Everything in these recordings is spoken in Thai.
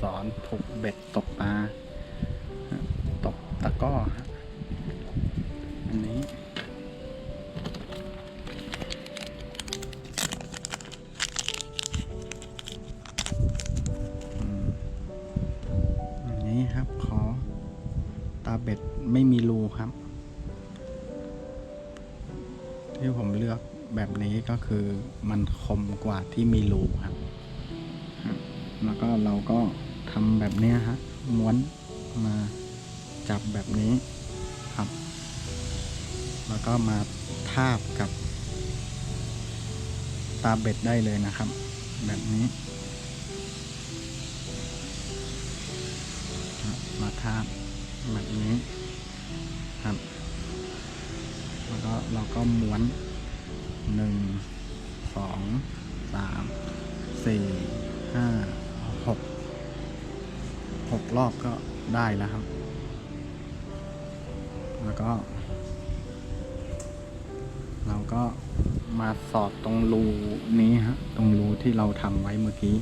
สอนผูกเบ็ดตกปลาตกตะก้อฮะอันนี้อืมอันนี้ครับขอตาเบ็ดไม่มีรูครับ ที่ผมเลือกแบบนี้ก็คือมันคมกว่าที่มีรูครับ แล้วก็เราก็ ทำแบบนี้ฮะม้วนมาจับแบบนี้ครับ แล้วก็มาทาบกับ ตาเบ็ดได้เลยนะครับ แบบนี้ มาทาบแบบนี้ครับแล้วก็เราก็ม้วนหนึ่งสองสามสี่ห้า หกรอบก็ได้แล้วครับ แล้วก็ เราก็มาสอดตรงรูนี้ฮะ ตรงรูที่เราทำไว้เมื่อกี้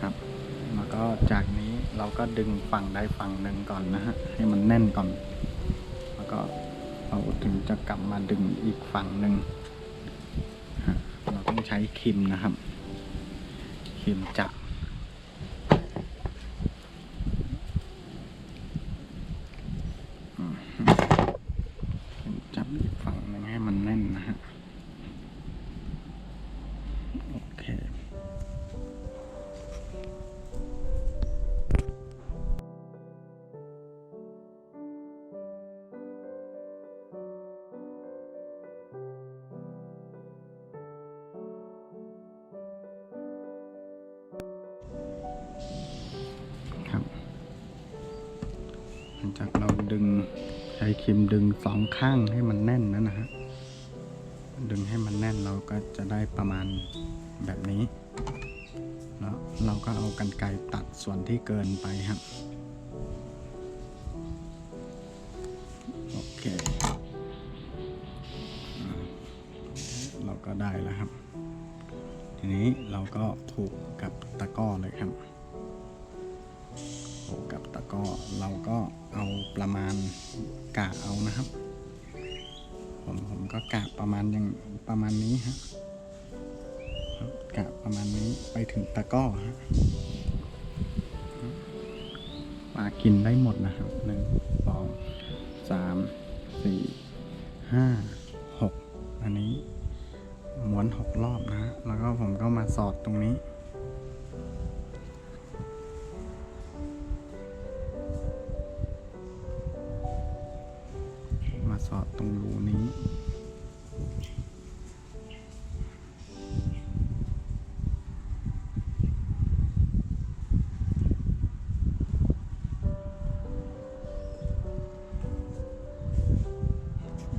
ครับ แล้วก็จากนี้เราก็ดึงฝั่งใดฝั่งหนึ่งก่อนนะฮะ ให้มันแน่นก่อน แล้วก็เราถึงจะกลับมาดึงอีกฝั่งหนึ่งเราต้องใช้ครีมนะครับครีมจับ งจากเราดึงใช้ครีมดึงสองข้างให้มันแน่นแล้วนะฮะดึงให้มันแน่นเราก็จะได้ประมาณแบบนี้ แล้วเราก็เอากันไกตัดส่วนที่เกินไปครับโอเค เราก็ได้แล้วครับ ทีนี้เราก็ผูกกับตะกร้อเลยครับ ผูกกับตะกร้อเราก็เอาประมาณกะเอานะครับ ผมผมก็กะประมาณอย่างประมาณนี้ฮะกะประมาณนี้ไปถึงตะก้อฮะปลากินได้หมดนะครับหนึ่งสองสามสี่ห้าหกอันนี้ม้วนหกรอบนะ แล้วก็ผมก็มาสอดตรงนี้ สอดตรงรูนี้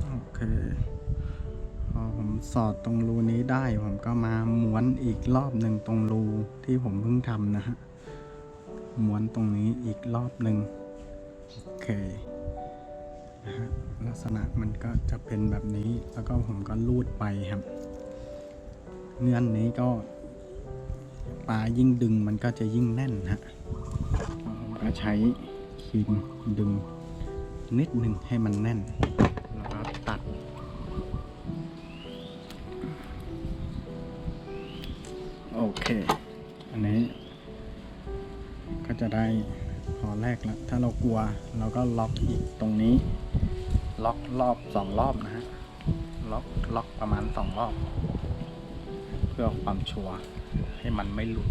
โอเค พอผมสอดตรงรูนี้ได้ ผมก็มาม้วนอีกรอบหนึ่งตรงรูที่ผมเพิ่งทำนะฮะ ม้วนตรงนี้อีกรอบหนึ่งโอเค นะฮะลักษณะมันก็จะเป็นแบบนี้แล้วก็ผมก็ลูดไปครับเงื่อนนี้ก็ปลายิ่งดึงมันก็จะยิ่งแน่นฮะผมก็ใช้ครีมดึงนิดหนึ่งให้มันแน่น กลัวเราก็ล็อกอีกตรงนี้ ล็อกรอบสองรอบนะฮะล็อกล็อกประมาณสองรอบ เพื่อความชัวร์ให้มันไม่หลุด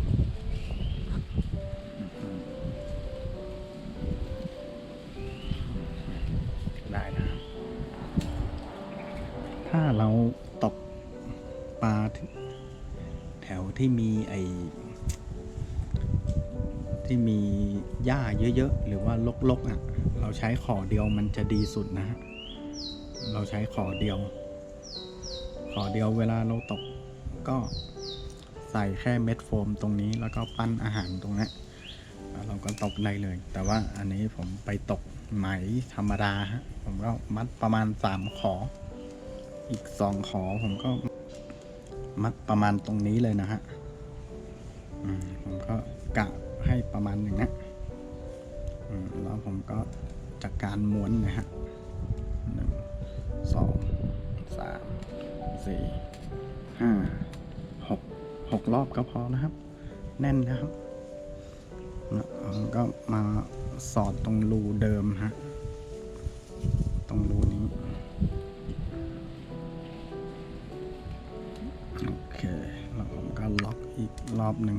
ได้นะ ถ้าเราตกปลาแถวที่มีไอ ที่มีหญ้าเยอะๆ หรือว่าลกๆอะ เราใช้ขอเดียวมันจะดีสุดนะฮะเราใช้ขอเดียว ขอเดียวเวลาเราตกก็ใส่แค่เม็ดโฟมตรงนี้แล้วก็ปั้นอาหารตรงนี้เราก็ตกได้เลย แต่ว่าอันนี้ผมไปตกไหมธรรมดาฮะผมก็มัดประมาณสามขอ อีกสองขอผมก็มัดประมาณตรงนี้เลยนะฮะผมก็กะ ให้ประมาณหนึ่งนะแล้วผมก็จากการม้วนนะฮะหนึ่งสองสามสี่ห้าหกหกรอบก็พอนะครับ แน่นนะครับแล้วผมก็มาสอดตรงรูเดิมฮะตรงรูนี้โอเคแล้วผมก็ล็อกอีกรอบหนึ่ง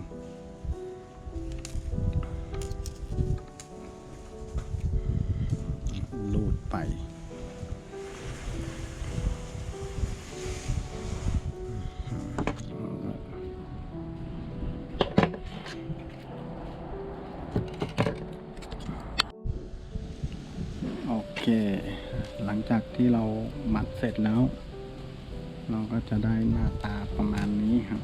ไป โอเค หลังจากที่เราหมัดเสร็จแล้ว เราก็จะได้หน้าตาประมาณนี้ครับ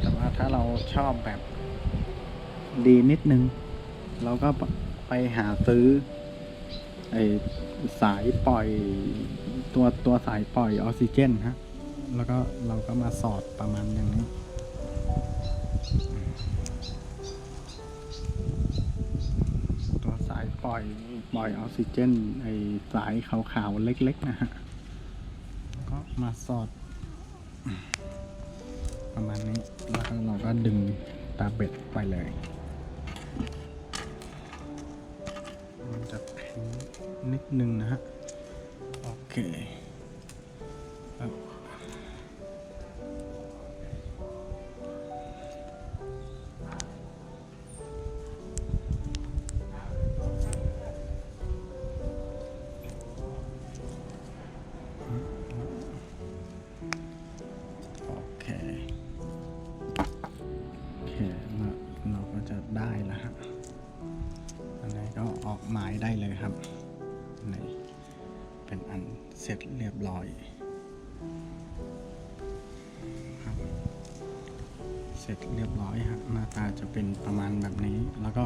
แต่ว่าถ้าเราชอบแบบดีนิดนึง เราก็ไปหาซื้อ ไอสายปล่อยตัวตัวสายปล่อยออกซิเจนฮะ แล้วก็เราก็มาสอดประมาณอย่างนี้ตัวสายปล่อยปล่อยออกซิเจน ไอสายขาวๆเล็ก ๆ นะฮะ ก็มาสอด ประมาณนี้ แล้วเราก็ดึงตาเบ็ดไปเลย หนึ่งนะฮะ โอเค เรียบร้อยเสร็จเรียบร้อยฮะหน้าตาจะเป็นประมาณแบบนี้ แล้วก็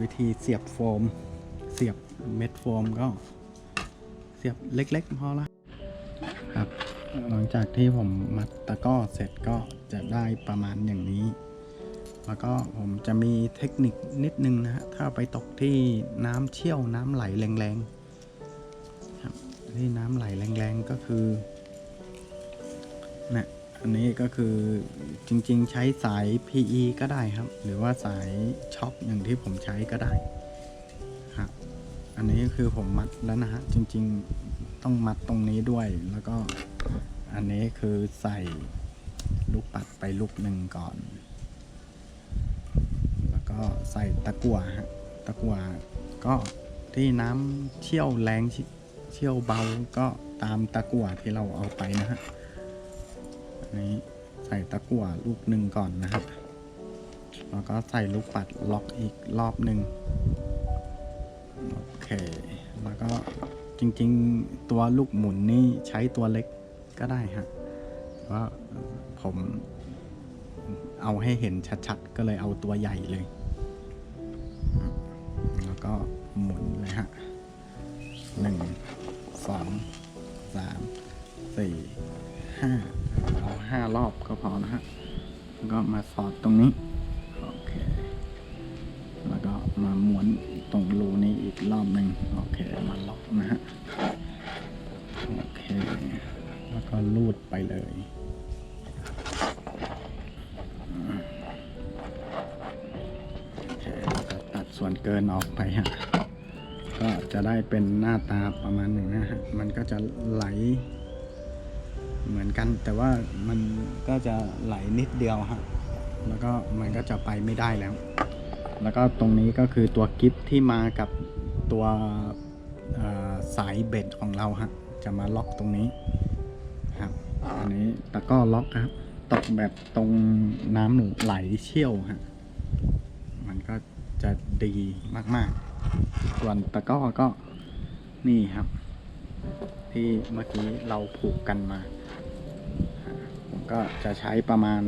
วิธีเสียบโฟม เสียบเม็ดโฟมก็เสียบเล็กๆพอละครับ หลังจากที่ผมมัดตะก้อเสร็จก็จะได้ประมาณอย่างนี้ แล้วก็ผมจะมีเทคนิคนิดนึงนะฮะถ้าไปตกที่น้ำเชี่ยวน้ำไหลแรงๆ ครับที่น้ำไหลแรงๆก็คือนะอันนี้ก็คือจริงๆ ใช้สาย PE ก็ได้ครับ หรือว่าสายช็อคอย่างที่ผมใช้ก็ได้ครับอันนี้คือผมมัดแล้วนะฮะจริงๆต้องมัดตรงนี้ด้วยแล้วก็อันนี้คือใส่ลูกปัดไปลูกหนึ่งก่อน แล้วก็ใส่ตะกั่วฮะตะกั่วก็ที่น้ำเชี่ยวแรง เชี่ยวเบาก็ตามตะกั่วที่เราเอาไปนะฮะอันนี้ใส่ตะกั่วลูกหนึ่งก่อนนะครับ แล้วก็ใส่ลูกปัดล็อกอีกรอบหนึ่งโอเค แล้วก็จริงๆตัวลูกหมุนนี่ใช้ตัวเล็กก็ได้ฮะเพราะผมเอาให้เห็นชัดๆ ก็เลยเอาตัวใหญ่เลย แล้วก็หมุนเลยฮะ หนึ่งสองสามสี่ห้าเอาห้ารอบก็พอนะฮะก็มาสอดตรงนี้ โอเค แล้วก็มาม้วนตรงรูนี้อีกรอบหนึ่งโอเค มาล็อกนะฮะ โอเค แล้วก็ลูดไปเลยโอเคตัดส่วนเกินออกไปฮะ ก็จะได้เป็นหน้าตาประมาณหนึ่งนะฮะ มันก็จะไหล เหมือนกัน แต่ว่ามันก็จะไหลนิดเดียวฮะ แล้วก็มันก็จะไปไม่ได้แล้ว แล้วก็ตรงนี้ก็คือตัวกิฟที่มากับตัวสายเบ็ดของเราฮะ จะมาล็อกตรงนี้ครับ อันนี้ตะก้อล็อกครับ ตกแบบตรงน้ำไหลเชี่ยวฮะ มันก็จะดีมาก ๆ ส่วนตะก้อก็นี่ครับ ที่เมื่อกี้เราผูกกันมา ผมก็จะใช้ประมาณ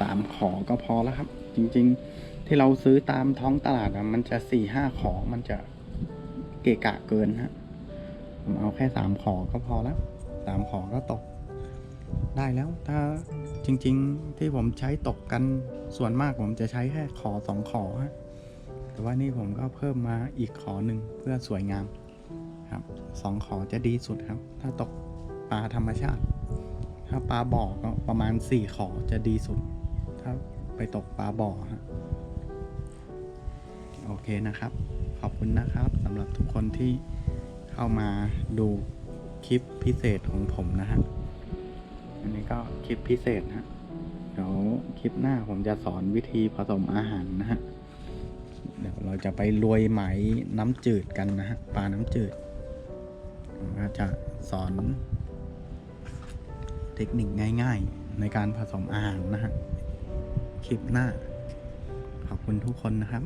สามขอก็พอแล้วครับ จริงๆที่เราซื้อตามท้องตลาดอะมันจะสี่ห้าขอมันจะเกะกะเกินฮะผมเอาแค่สามขอก็พอแล้วสามขอก็ตก ได้แล้วถ้าจริง ๆ ที่ผมใช้ตกกันส่วนมากผมจะใช้แค่ขอสองขอฮะ แต่ว่านี่ผมก็เพิ่มมาอีกขอหนึ่งเพื่อสวยงามครับสองขอจะดีสุดครับ ถ้าตกปลาธรรมชาติ ถ้าปลาบ่อก็ประมาณสี่ขอจะดีสุด ถ้าไปตกปลาบ่อฮะโอเคนะครับ ขอบคุณนะครับสำหรับทุกคนที่เข้ามาดูคลิปพิเศษของผมนะฮะอันนี้ก็คลิปพิเศษนะฮะเดี๋ยวคลิปหน้าผมจะสอนวิธีผสมอาหารนะฮะ เราจะไปรวยไหมน้ำจืดกันนะฮะปลาน้ำจืดก็จะสอน เทคนิคง่าย ๆ ในการผสมอาหารนะฮะคลิปหน้า ขอบคุณทุกคนนะครับ